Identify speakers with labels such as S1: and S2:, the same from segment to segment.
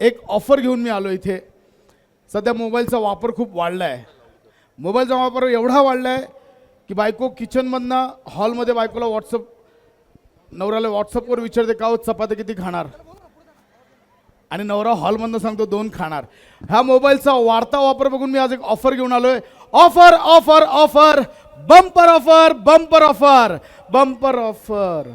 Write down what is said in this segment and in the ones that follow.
S1: एक ऑफर घेऊन मी आलो इथे. सध्या मोबाईलचा वापर खूप वाढला आहे मोबाईलचा वापर एवढा वाढला आहे की बायको किचनमधनं हॉलमध्ये बायकोला व्हॉट्सअप नवऱ्याला व्हॉट्सअपवर विचारते का हो चपाती किती खाणार? आणि नवरा हॉलमधनं सांगतो दोन खाणार. ह्या मोबाईलचा वाढता वापर बघून मी आज एक ऑफर घेऊन आलो आहे offer offer offer bumper offer bumper offer bumper offer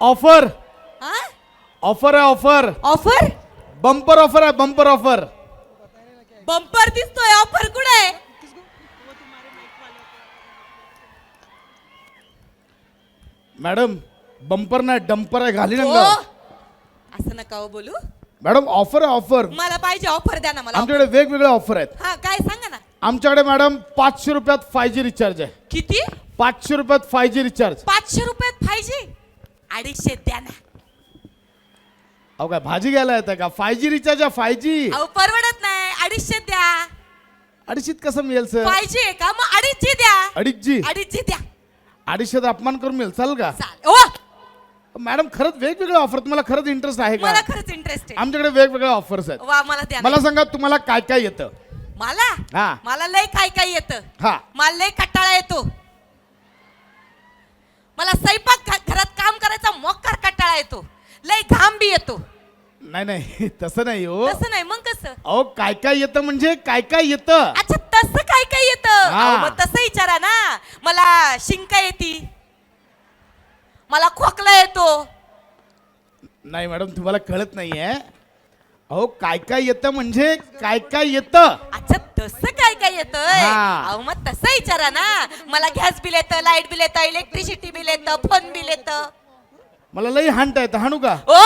S1: offer. Offer आहे ऑफर.
S2: ऑफर?
S1: बंपर ऑफर आहे बंपर ऑफर.
S2: बंपर दिसतोय ऑफर कुठे आहे?
S1: मॅडम बंपर नाही डंपर आहे घाली
S2: ओ,
S1: ना
S2: असं नका हो बोलू.
S1: मॅडम ऑफर आहे ऑफर.
S2: मला पाहिजे ऑफर द्या ना मला
S1: आमच्याकडे वेगवेगळे ऑफर आहेत.
S2: हा काय सांगा ना.
S1: आमच्याकडे मॅडम पाचशे रुपयात फाय जी रिचार्ज आहे.
S2: किती?
S1: पाचशे रुपयात फाय जी रिचार्ज
S2: पाचशे रुपयात पाहिजे अडीचशे द्या ना.
S1: अहो काय भाजी घ्यायला येतं का? फाय जी रिचार्ज आहे फाय जी
S2: अहो परवडत नाही. अडीचशे द्या.
S1: अडीचशेत कसं मिळेल सर
S2: पाहिजे का? मग अडीचशे द्या.
S1: अडीच जी
S2: अडीचशे द्या.
S1: अडीचशेत अपमान करून मिळेल चालेल का?
S2: चालेल. ओ
S1: मॅडम खरंच वेगवेगळे ऑफर तुम्हाला खरंच इंटरेस्ट आहे का?
S2: मला खरंच इंटरेस्ट आहे.
S1: आमच्याकडे वेगवेगळे ऑफर्स आहेत.
S2: वा मला द्या ना.
S1: मला सांगा तुम्हाला काय काय येतं?
S2: मला?
S1: हा.
S2: मला लय काय काय येतं.
S1: हा.
S2: मला लय कटाळा येतो. मला स्वयंपाक घरात काम करायचा मोकार कटाळा येतो. लय घाम बी येतो.
S1: नाही नाही तसं नाही हो.
S2: तसं नाही मग कसं?
S1: अहो काय काय येतं म्हणजे काय काय येतं?
S2: अच्छा तसं काय काय येतं?
S1: हा.
S2: अहो, मग तसं विचारा ना. मला शिंका येते. मला खोकला येतो.
S1: नाही मॅडम तुम्हाला कळत नाहीये. अहो काय काय येतं म्हणजे काय काय येतं?
S2: अच्छा तसं येतंय.
S1: हा.
S2: अहो मग तसं विचारा ना. मला गॅस बिल येतं लाइट बिल येतं इलेक्ट्रिसिटी बिल येतं फोन बिल येतं.
S1: मला लई हाणता येतं. हाणू का?
S2: ओ?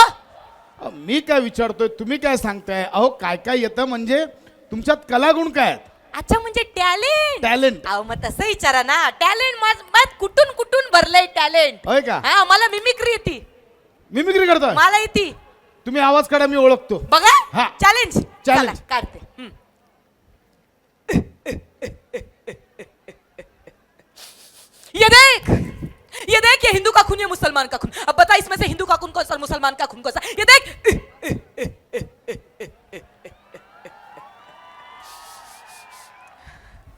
S1: मी काय विचारतोय तुम्ही काय सांगताय? अहो काय काय येतं म्हणजे तुमच्यात कलागुण काय आहेत?
S2: अच्छा म्हणजे टॅलेंट.
S1: टॅलेंट.
S2: अहो मग तसं विचारा ना. टॅलेंट माझ कुठून कुठून भरलंय टॅलेंट?
S1: होय का?
S2: हा मला मिमिक्री येते.
S1: मिमिक्री करतोय?
S2: मला येते.
S1: तुम्ही आवाज काढा मी ओळखतो.
S2: बघा.
S1: हा.
S2: Challenge
S1: Challenge.
S2: काढते. हम्म. ये देख ये देख ये हिंदू का खून ये मुसलमान का खून। अब बता इसमें से हिंदू का खून कौन सा और मुसलमान का खून कौन सा? ये देख।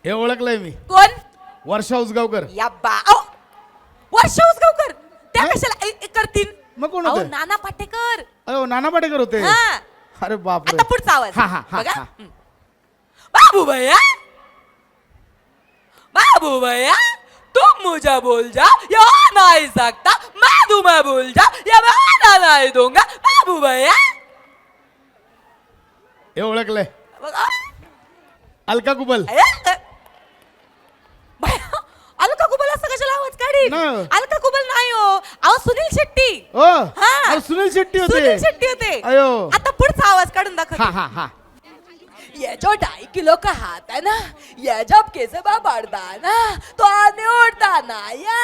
S1: हे ओळखलंय मी.
S2: कोण?
S1: वर्षा उसगावकर.
S2: या बा औ! वर्षा उसगावकर. त्या? कशाला? ए- ए- करतील
S1: मग कोण
S2: अहो,
S1: होते
S2: नाना पाटेकर.
S1: अहो नाना पाटेकर होते.
S2: हा.
S1: अरे बापरे.
S2: आता पुढचा आवाज.
S1: हा हा हा
S2: बघा.
S1: हा.
S2: बाबू भैया बाबू भैया तुम मुझे बोल जा या नहीं सकता मैं तुम्हें बोल जा या मैं नहीं दूंगा बाबू भैया
S1: हे ओळखलंय
S2: बघा.
S1: अलका कुबल.
S2: भैया, अलका कुबल असं कशाला आवाज काढी
S1: नाही.
S2: अलका कुबल नाही हो अहो सुनील शेट्टी
S1: ओ
S2: हा.
S1: सुनील शेट्टी होते
S2: सुनील शेट्टी होते
S1: अयो.
S2: आता पुढचा आवाज काढून
S1: हा
S2: दाखव
S1: हा हा
S2: ये जो ढाई किलो का हाथ है ना ये जब केसबा बढ़ता है ना तो आने उठता ना या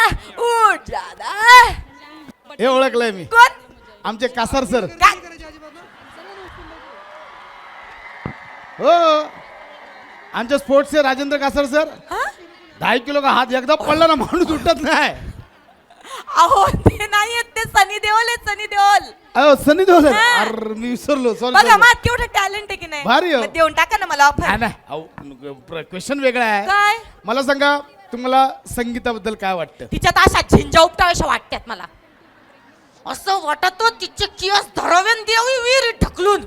S2: उठ जाता है।
S1: हे ओळखलंय मी.
S2: कौन
S1: आमचे कासार सर.
S2: काय
S1: हो. आमचे स्पोर्ट्सचे राजेंद्र कासार सर.
S2: हा?
S1: दहा किलो का हात एकदा पडला ना माणूस उठत नाही.
S2: अहो ते नाही आहेत ते सनी देओल आहेत सनी देओल
S1: अहो सनी देओल
S2: हा.
S1: अरे मी विसरलो
S2: बघा
S1: सॉरी
S2: केवढं टॅलेंट आहे की नाही?
S1: भारी हो.
S2: मग देऊन टाका ना मला ऑफर
S1: नाही क्वेश्चन वेगळा आहे.
S2: काय?
S1: मला सांगा तुम्हाला संगीताबद्दल काय वाटतं?
S2: तिच्यात अशा झिंजा उपटाव्याशा वाटतात मला. असं वाटत तिचे कियस धरावेन देवी वीर ढकलून.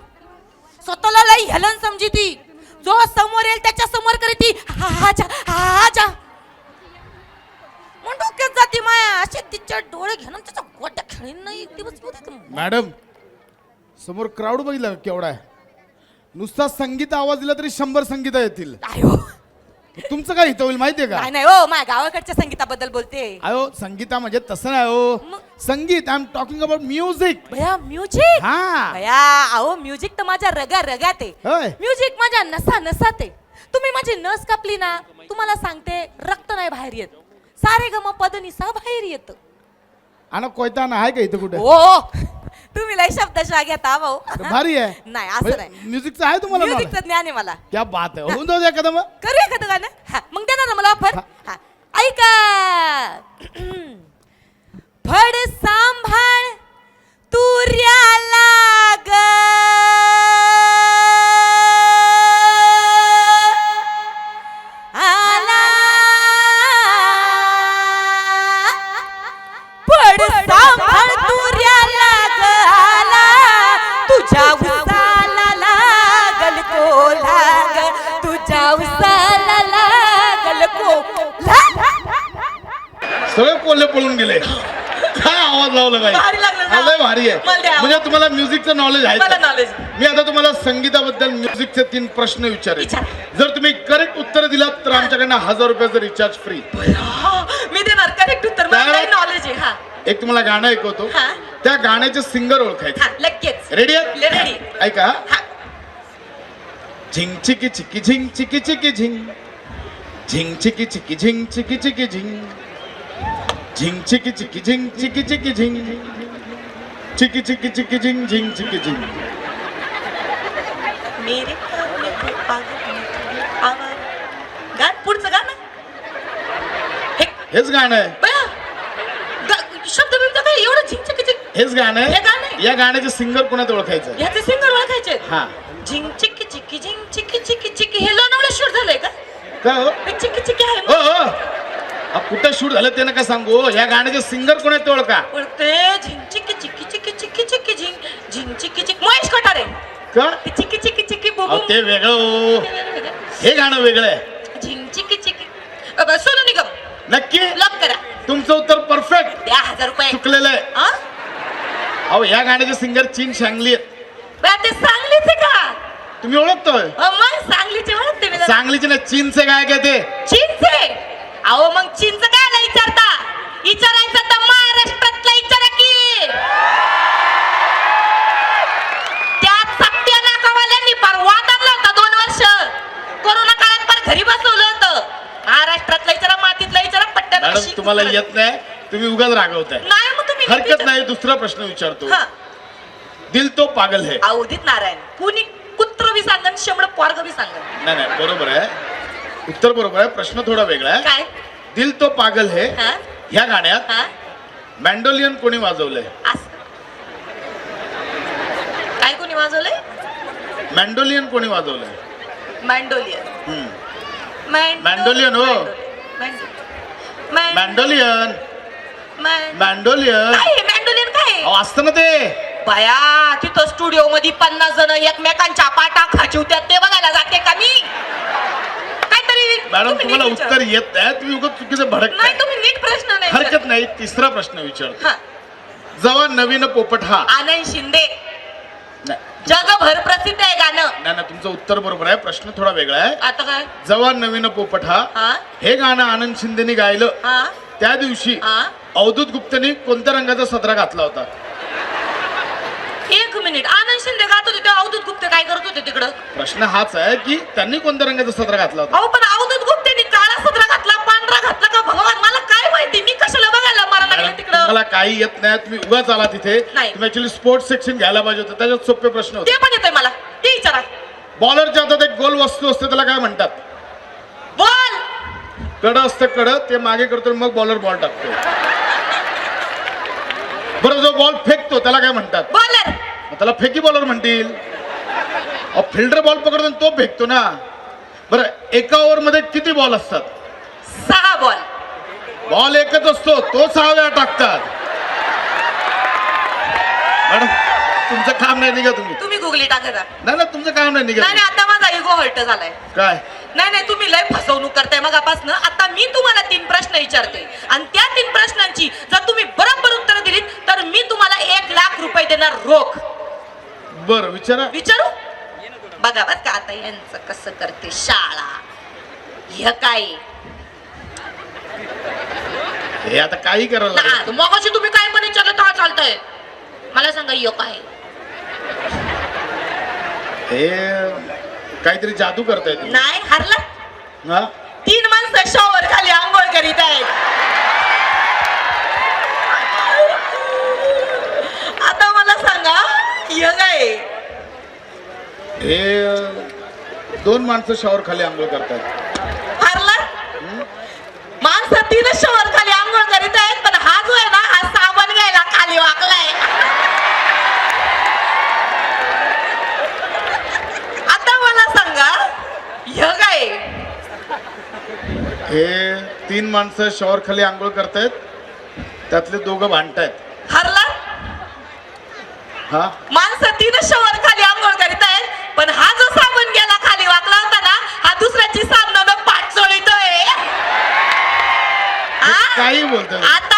S2: स्वतःला लई हेलन समजी ती. जो समोर येईल त्याच्यासमोर करे ती हा हा जा हा हा जा. मग डोक्यात जाती माया. असे तिच्या डोळे घेऊन त्याचा गोट्या खेळीन नाही. एक दिवस?
S1: मॅडम समोर क्राऊड बघितला का? केवढा आहे? नुसता संगीत आवाज दिला तरी शंभर संगीता येतील.
S2: हो.
S1: तुमचं काय हित होईल माहितीये का?
S2: नाही नाही हो. माझ्या गावाकडच्या संगीताबद्दल बोलते.
S1: अहो संगीता म्हणजे तसं नाही हो.
S2: मग?
S1: संगीत I am talking about music
S2: भया म्युझिक
S1: हा.
S2: भया अहो म्युझिक तर माझ्या रगा रगात आहे.
S1: होय.
S2: म्युझिक माझ्या नसा नसात आहे. तुम्ही माझी नस कापली ना तुम्हाला सांगते रक्त नाही बाहेर येत. सारे गम पदनीसा बाहेर येत.
S1: आणि कोयताना आहे का इथं कुठे?
S2: हो तुम्ही लय शब्दाच्या घेता भाऊ.
S1: भारी आहे.
S2: नाही असं म्हणजे नाही.
S1: म्युझिक आहे तुम्हाला
S2: म्युझिकचं ज्ञान आहे मला.
S1: क्या बात आहे. होऊन जाऊ द्या मग.
S2: करूया एखादं गाणं? हा मग देणार ना मला ऑफर
S1: हा.
S2: ऐका.
S1: फड सांभाळ तुर्याला सगळे कोल्हे पळून गेले. काय आवाज लावला काय
S2: भारी लागलं ना?
S1: लय भारी
S2: मला
S1: आहे
S2: द्या.
S1: म्हणजे तुम्हाला म्युझिकचं नॉलेज आहे
S2: मला
S1: का? मी आता तुम्हाला संगीताबद्दल म्युझिकचे तीन प्रश्न विचारेन.
S2: विचार.
S1: जर तुम्ही करेक्ट उत्तर दिलात तर आमच्याकडनं हजार रुपयाचं रिचार्ज फ्री
S2: मी देणार करेक्ट उत्तर. मला
S1: Direct.
S2: काही नॉलेज आहे हा.
S1: एक तुम्हाला गाणं ऐकवतो.
S2: हा.
S1: त्या गाण्याचे सिंगर ओळखायचे.
S2: हा लगेच.
S1: रेडी आहे?
S2: रेडी
S1: ऐका
S2: हा.
S1: झिंग चिकी चिकी झिंग चिकी चिकी झिंग. झिंग चिकी चिकी झिंग चिकी चिकी झिंग. झिंग चिकी चिकी झिंग चिकी चिकी झिंग चिकी चिकी चिकी झिंग झिंग चिकी झिंग
S2: मेरे कान में है, आवाज। गाण पुढचं गाणं? हे
S1: हेच गाणं आहे.
S2: शब्द बिब्द काय? एवढं झिंक झिंक
S1: हेच गाणं
S2: हे गाणं
S1: आहे? या गाण्याचे सिंगर कोणात ओळखायचं
S2: ह्याचे सिंगर ओळखायचे
S1: हा.
S2: झिंग चिक्की चिक्की झिंग चिक्की चिक्की चिक्की हे लोणावळा शूट झालंय का?
S1: हो?
S2: हे चिक्की चिक्की आहे
S1: ओ, ओ. कुठं शूट झालं ते नका सांगू. या गाण्याचे सिंगर कोण आहेत ते ओळखा.
S2: बोलते झिंग चिक्की चिक्की चिक्की चिक्की चिक्की झिंग. चिक्की चिक्की. महेश कोठारे.
S1: का?
S2: ते चिक्की चिक्की चिक्की
S1: अहो,
S2: बुबू
S1: ते वेगळं हो. हे गाणं वेगळं आहे.
S2: झिंग चिक्की चिक्की. अ, ब- सोनू निगम.
S1: नक्की?
S2: लॉक करा.
S1: तुमचं उत्तर परफेक्ट
S2: द्या हजार रुपये.
S1: चुकलेलं आहे.
S2: हा?
S1: अहो या गाण्याचे सिंगर चीन शांगली आहेत.
S2: ते सांगलीचे का?
S1: तुम्ही ओळखतोय?
S2: अ, मग सांगलीचे ओळखते मी जरा.
S1: सांगलीचे ना चीनचे गायक आहे ते.
S2: चीनचे? अहो मग चीनचं काय विचारता? विचारायचं तर महाराष्ट्रातला विचारा की. त्या सत्या नाकावाल्यांनी फार वाद आणला होता दोन वर्ष. कोरोना काळात फार घरी बसवलं होतं. महाराष्ट्रातला विचारा मातीतला विचारा पट्ट्यात
S1: मॅडम तुम्हाला येत नाही. तुम्ही उगाच रागवताय.
S2: नाही मग तुम्ही
S1: हरकत. नाही दुसरा प्रश्न विचारतो.
S2: हा.
S1: दिल तो पागल है.
S2: अवधीत नारायण कुणी कुत्र बी सांगन शंभर पोरग बी सांगन.
S1: नाही नाही बरोबर आहे. उत्तर बरोबर आहे प्रश्न थोडा वेगळा आहे.
S2: काय?
S1: दिल तो पागल है
S2: हा?
S1: ह्या गाण्यात
S2: हा?
S1: मॅन्डोलियन कोणी वाजवलंय?
S2: असं काय कोणी वाजवलंय?
S1: मॅन्डोलियन कोणी वाजवलंय? हम्म.
S2: मँडो-
S1: मँडोलियन हो. मॅन्डोलियन.
S2: मँड-
S1: मॅन्डोलियन.
S2: काय? मँडोलियन काय?
S1: अहो असतं ना ते.
S2: बया तिथं स्टुडिओ मध्ये पन्नास जण एकमेकांच्या पाटा खाचिवत्यात ते बघायला जाते का मी?
S1: मॅडम
S2: तुम्ही
S1: तुम्हाला उत्तर
S2: विचारा.
S1: येत नाही तुम्ही उगाच चुकीचं भडकताय.
S2: नाही तुम्ही नीट प्रश्न नाही
S1: हरकत नाही तिसरा प्रश्न विचारतो.
S2: हा.
S1: जेव्हा नवीन पोपट हा.
S2: आनंद शिंदे.
S1: नाही.
S2: जगभर प्रसिद्ध आहे गाणं.
S1: नाही, नाही तुमचं उत्तर बरोबर आहे प्रश्न थोडा वेगळा आहे.
S2: आता काय?
S1: जेव्हा नवीन पोपट हा.
S2: हा.
S1: हे गाणं आनंद शिंदेनी गायलं.
S2: हा.
S1: त्या दिवशी
S2: हा.
S1: अवधूत गुप्तनी कोणत्या रंगाचा सदरा घातला होता?
S2: एक मिनिट. आनंद शिंदे गात होते तेव्हा अवधूत गुप्ते काय करत होते तिकडं?
S1: प्रश्न हाच आहे की त्यांनी कोणत्या रंगाचा सदरा घातला होता?
S2: अहो पण अवधूत गुप्तेनी काळा सदरा घातला पांढरा घातला का भगवान मला काय माहिती मी कशाला बघायला मारा
S1: तुम्हाला काही येत नाही तुम्ही उगाच आला तिथे.
S2: नाही.
S1: तुम्ही ऍक्च्युली स्पोर्ट्स सेक्शन घ्यायला पाहिजे होतं त्याच्यात सोपे प्रश्न होते.
S2: ते पण येतोय मला. ते विचारा.
S1: बॉलरच्या हातात एक गोल वस्तू असते त्याला काय म्हणतात?
S2: बोल!
S1: कड असतं कड ते मागे करतो मग बॉलर बॉल टाकतो. बरं जो बॉल फेकतो त्याला काय म्हणतात?
S2: बॉलर
S1: मग त्याला फेकी बॉलर म्हणतील. फिल्डर बॉल पकडतो आणि तो फेकतो ना. बरं एका ओव्हरमध्ये किती बॉल असतात?
S2: सहा बॉल
S1: बॉल एकच असतो तो सहा वेळा टाकतात. मॅडम तुमचं काम नाही निघा तुम्ही.
S2: तुम्ही गुगली टाकता
S1: नाही ना तुमचं काम नाही निघा
S2: नाही नाही आता माझा इगो हर्ट झालाय.
S1: काय?
S2: नाही नाही तुम्ही लय फसवणूक करताय मगापासून. आता मी तुम्हाला तीन प्रश्न विचारते. आणि त्या तीन प्रश्नांची जर तुम्ही बरोबर उत्तर दिलीत तर मी तुम्हाला एक लाख रुपये देणार रोख.
S1: बरं विचारा.
S2: विचारू? बघा बर का आता यांचं कसं करते शाळा. हे काय?
S1: हे आता काही करायला लागेल.
S2: ना मगाशी तुम्ही काय पण विचारलं तर चालतंय. मला सांगा यो काय
S1: हे काहीतरी जादू करताय तुम्ही.
S2: नाही हरला.
S1: हा?
S2: तीन माणसं शॉवर खाली आंघोळ करीत आहेत. आता मला सांगा हे काय
S1: हे दोन माणसं शॉवर खाली आंघोळ करतात
S2: हरला? माणसं तीन शॉवर आंघोळ करीत आहेत पण हा जो आहे ना हा साबण घ्यायला खाली वाकलाय. आता मला सांगा हे काय?
S1: हे तीन माणसं शॉवर खाली आंघोळ करतायत. त्यातले दोघं भांडतायत.
S2: हरला?
S1: हा?
S2: माणसं तीन शवर खाली आंघोळ करीत आहेत पण हा जो साबण गेला ना हा दुसऱ्याची साबणानं